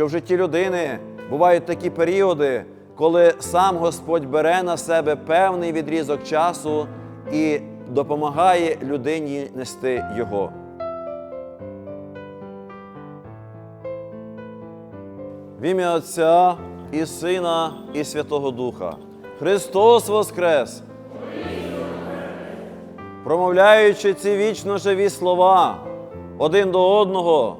Що в житті людини бувають такі періоди, коли сам Господь бере на себе певний відрізок часу і допомагає людині нести його. В ім'я Отця і Сина, і Святого Духа. Христос Воскрес! Промовляючи ці вічно живі слова один до одного,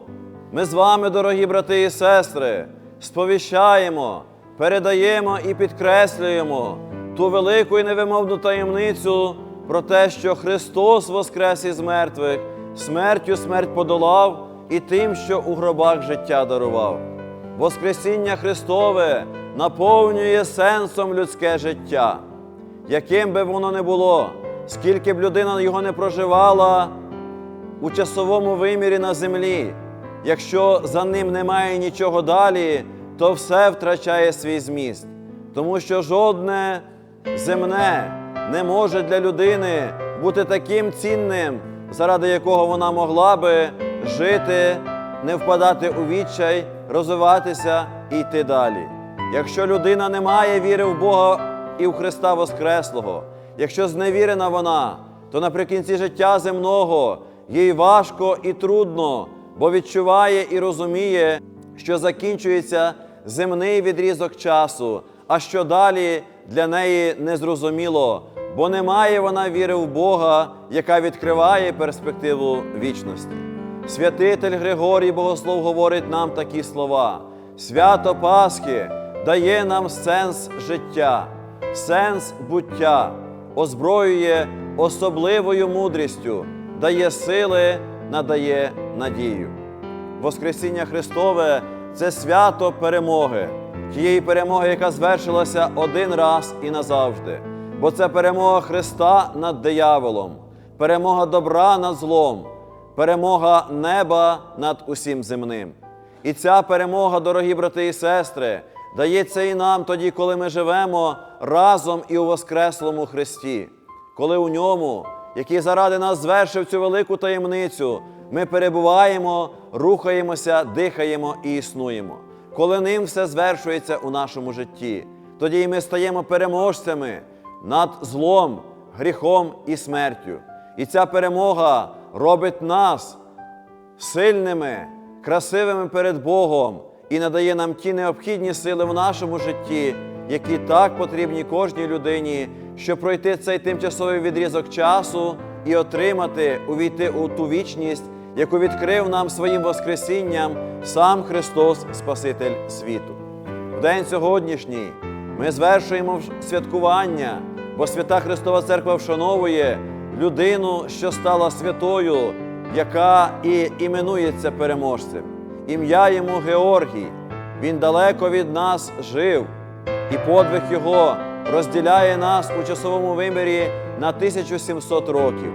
ми з вами, дорогі брати і сестри, сповіщаємо, передаємо і підкреслюємо ту велику і невимовну таємницю про те, що Христос воскрес із мертвих, смертю смерть подолав і тим, що у гробах життя дарував. Воскресіння Христове наповнює сенсом людське життя, яким би воно не було, скільки б людина його не проживала у часовому вимірі на землі. Якщо за ним немає нічого далі, то все втрачає свій зміст, тому що жодне земне не може для людини бути таким цінним, заради якого вона могла би жити, не впадати у відчай, розвиватися і йти далі. Якщо людина не має віри в Бога і в Христа Воскреслого, якщо зневірена вона, то наприкінці життя земного їй важко і трудно, бо відчуває і розуміє, що закінчується земний відрізок часу, а що далі для неї незрозуміло, бо не має вона віри в Бога, яка відкриває перспективу вічності. Святитель Григорій Богослов говорить нам такі слова: свято Пасхи дає нам сенс життя, сенс буття, озброює особливою мудрістю, дає сили, надає надію. Воскресіння Христове це свято перемоги, тієї перемоги, яка звершилася один раз і назавжди. Бо це перемога Христа над дияволом, перемога добра над злом, перемога неба над усім земним. І ця перемога, дорогі брати і сестри, дається і нам тоді, коли ми живемо разом і у Воскреслому Христі, коли у ньому, який заради нас звершив цю велику таємницю, ми перебуваємо, рухаємося, дихаємо і існуємо. Коли ним все звершується у нашому житті, тоді і ми стаємо переможцями над злом, гріхом і смертю. І ця перемога робить нас сильними, красивими перед Богом і надає нам ті необхідні сили в нашому житті, які так потрібні кожній людині, щоб пройти цей тимчасовий відрізок часу і отримати, увійти у ту вічність, яку відкрив нам своїм Воскресінням сам Христос, Спаситель світу. В день сьогоднішній ми звершуємо святкування, бо свята Христова Церква вшановує людину, що стала святою, яка і іменується переможцем. Ім'я йому Георгій. Він далеко від нас жив, і подвиг його розділяє нас у часовому вимірі на 1700 років.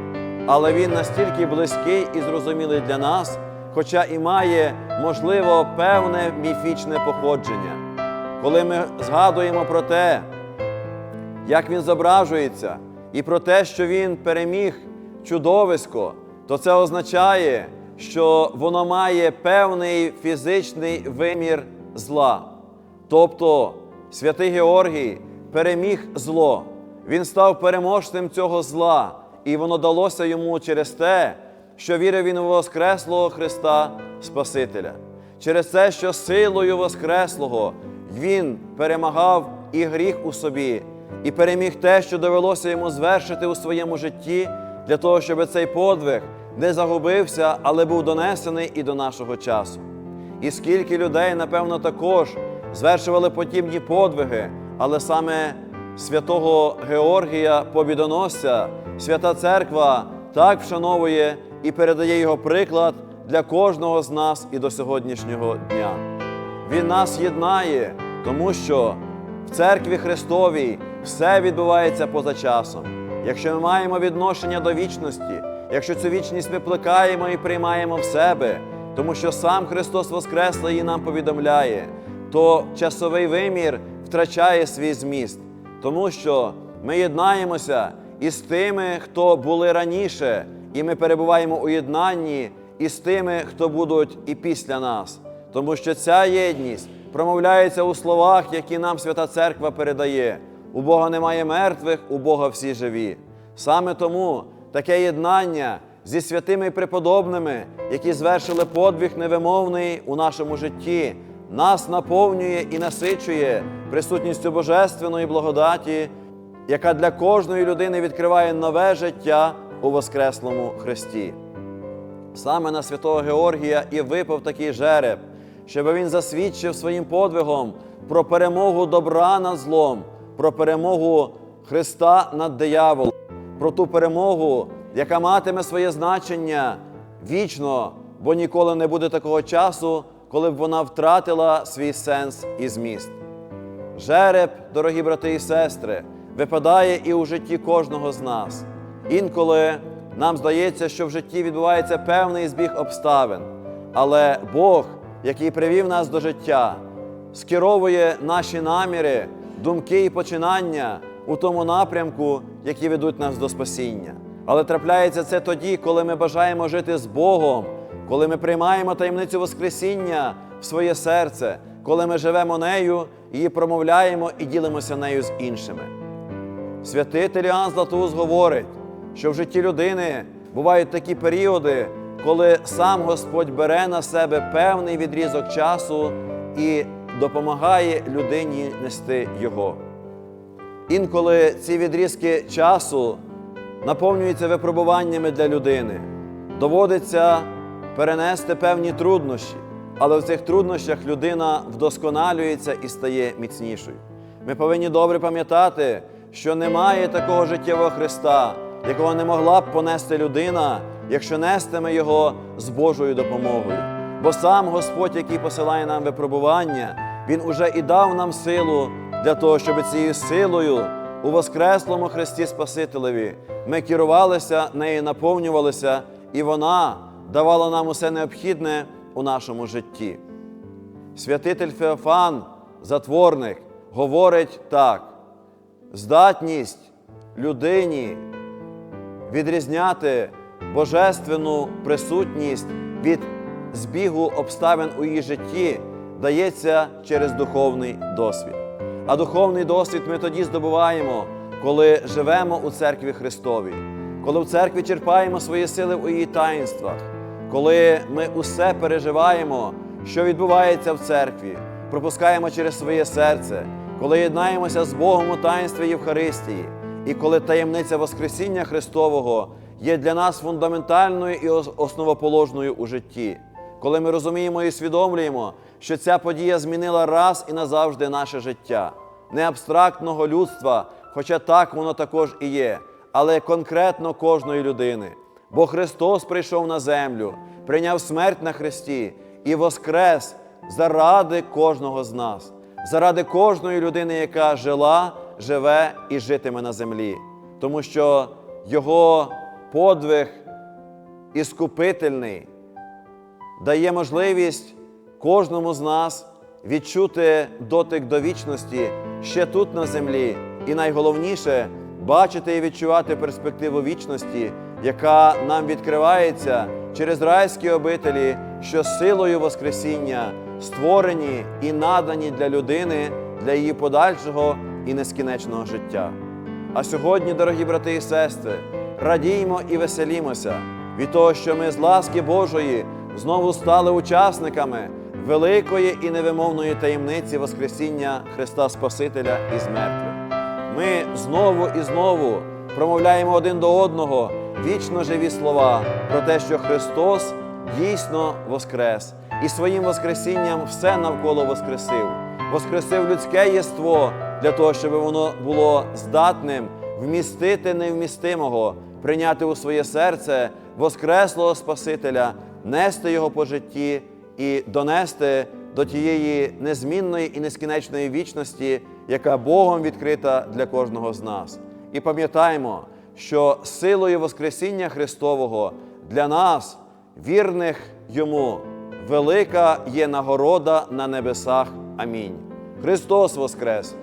Але він настільки близький і зрозумілий для нас, хоча і має, можливо, певне міфічне походження. Коли ми згадуємо про те, як він зображується, і про те, що він переміг чудовисько, то це означає, що воно має певний фізичний вимір зла. Тобто святий Георгій переміг зло, він став переможцем цього зла, і воно далося йому через те, що вірив він у Воскреслого Христа Спасителя, через те, що силою Воскреслого він перемагав і гріх у собі, і переміг те, що довелося йому звершити у своєму житті, для того, щоб цей подвиг не загубився, але був донесений і до нашого часу. І скільки людей, напевно, також звершували подібні подвиги, але саме святого Георгія Побідоносця, Свята Церква так вшановує і передає його приклад для кожного з нас і до сьогоднішнього дня. Він нас єднає, тому що в церкві Христовій все відбувається поза часом. Якщо ми маємо відношення до вічності, якщо цю вічність ми плекаємо і приймаємо в себе, тому що сам Христос Воскреслий і нам повідомляє, то часовий вимір втрачає свій зміст, тому що ми єднаємося із тими, хто були раніше, і ми перебуваємо у єднанні із тими, хто будуть і після нас. тому що ця єдність промовляється у словах, які нам Свята Церква передає. У Бога немає мертвих, у Бога всі живі. Саме тому таке єднання зі святими преподобними, які звершили подвиг невимовний у нашому житті, нас наповнює і насичує присутністю Божественної благодаті, яка для кожної людини відкриває нове життя у Воскреслому Христі. Саме на святого Георгія і випав такий жереб, щоб він засвідчив своїм подвигом про перемогу добра над злом, про перемогу Христа над дияволом, про ту перемогу, яка матиме своє значення вічно, бо ніколи не буде такого часу, коли б вона втратила свій сенс і зміст. Жереб, дорогі брати і сестри, випадає і у житті кожного з нас. Інколи нам здається, що в житті відбувається певний збіг обставин, але Бог, який привів нас до життя, скеровує наші наміри, думки і починання у тому напрямку, які ведуть нас до спасіння. Але трапляється це тоді, коли ми бажаємо жити з Богом, коли ми приймаємо таємницю Воскресіння в своє серце, коли ми живемо нею, її промовляємо і ділимося нею з іншими. Святитель Іоанн Златоуст говорить, що в житті людини бувають такі періоди, коли сам Господь бере на себе певний відрізок часу і допомагає людині нести його. Інколи ці відрізки часу наповнюються випробуваннями для людини. Доводиться перенести певні труднощі, але в цих труднощах людина вдосконалюється і стає міцнішою. Ми повинні добре пам'ятати, що немає такого життєвого Христа, якого не могла б понести людина, якщо нестиме його з Божою допомогою. Бо сам Господь, який посилає нам випробування, Він уже і дав нам силу для того, щоб цією силою у Воскреслому Христі Спасителеві ми керувалися, нею наповнювалися, і вона давала нам усе необхідне у нашому житті. Святитель Феофан, затворник, говорить так: здатність людині відрізняти божественну присутність від збігу обставин у її житті дається через духовний досвід. А духовний досвід ми тоді здобуваємо, коли живемо у церкві Христовій, коли в церкві черпаємо свої сили у її таїнствах, коли ми усе переживаємо, що відбувається в церкві, пропускаємо через своє серце, коли єднаємося з Богом у таїнстві Євхаристії, і коли таємниця Воскресіння Христового є для нас фундаментальною і основоположною у житті, коли ми розуміємо і усвідомлюємо, що ця подія змінила раз і назавжди наше життя, не абстрактного людства, хоча так воно також і є, але конкретно кожної людини. Бо Христос прийшов на землю, прийняв смерть на Христі і воскрес заради кожного з нас, заради кожної людини, яка жила, живе і житиме на землі. Тому що Його подвиг іскупительний дає можливість кожному з нас відчути дотик до вічності ще тут на землі, і найголовніше бачити і відчувати перспективу вічності, яка нам відкривається через райські обителі, що силою Воскресіння створені і надані для людини для її подальшого і нескінченного життя. А сьогодні, дорогі брати і сестри, радіймо і веселімося від того, що ми з ласки Божої знову стали учасниками великої і невимовної таємниці Воскресіння Христа Спасителя із мертвих. Ми знову і знову промовляємо один до одного вічно живі слова про те, що Христос дійсно воскрес і своїм Воскресінням все навколо воскресив. Воскресив людське єство для того, щоб воно було здатним вмістити невмістимого, прийняти у своє серце Воскреслого Спасителя, нести його по житті і донести до тієї незмінної і нескінченної вічності, яка Богом відкрита для кожного з нас. І пам'ятаємо, що силою Воскресіння Христового для нас, вірних Йому, велика є нагорода на небесах. Амінь. Христос Воскрес!